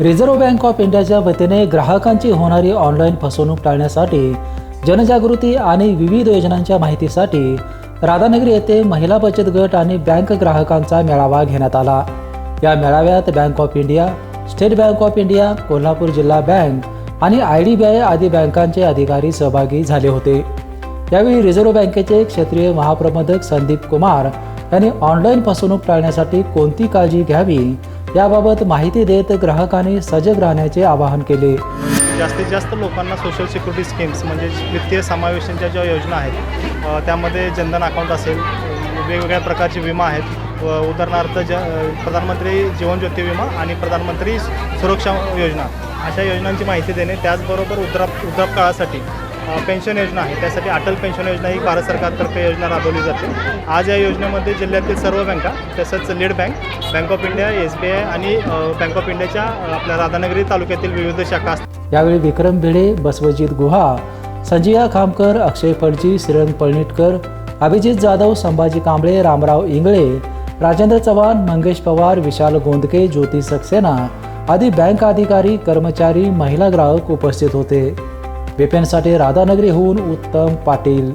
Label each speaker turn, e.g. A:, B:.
A: Reserve bank of इंडियाच्या वतीने ग्राहकांची होणारी ऑनलाईन फसवणूक टाळण्यासाठी जनजागृती आणि विविध योजनांच्या माहितीसाठी राधानगरी येथे महिला बचत गट आणि बँक ग्राहकांचा मेळावा घेण्यात आला. या मेळाव्यात Bank of India State Bank of India Kolhapur जिल्हा बँक आणि आय डी बी आय आदी बँकांचे अधिकारी सहभागी झाले होते. यावेळी रिझर्व्ह बँकेचे क्षेत्रीय महाप्रबंधक संदीप कुमार यांनी ऑनलाईन फसवणूक टाळण्यासाठी कोणती काळजी घ्यावी याबाबत माहिती देत ग्राहकांनी सजग राहण्याचे आवाहन केले.
B: जास्तीत जास्त लोकांना सोशल सिक्युरिटी स्कीम्स म्हणजे वित्तीय समावेशनच्या ज्या योजना आहेत त्यामध्ये जनधन अकाउंट असेल वेगवेगळ्या प्रकारचे विमा आहेत. व उदाहरणार्थ ज प्रधानमंत्री जीवन ज्योती विमा आणि प्रधानमंत्री सुरक्षा योजना. अशा योजनांची माहिती देणे त्याचबरोबर उद्राप उद्राप काळासाठी पेन्शन योजना आहे. त्यासाठी अटल पेन्शन योजना ही भारत सरकारतर्फे योजना राबवली जाते. आज या योजनेमध्ये जिल्ह्यातील सर्व बँका तसंच lead bank Bank of India S B I आणि बँक ऑफ इंडियाच्या आपल्या राधानगरी तालुक्यातील विविध शाखा असतात.
A: यावेळी विक्रम भिडे बसवजीत गुहा संजया खामकर अक्षय फडजी श्रीरंग पळणीटकर अभिजित जाधव संभाजी कांबळे रामराव इंगळे राजेंद्र चव्हाण मंगेश पवार विशाल गोंदके ज्योती सक्सेना आदी बँक अधिकारी कर्मचारी महिला ग्राहक उपस्थित होते. बिपेनसाठी राधानगरीहून उत्तम पाटील.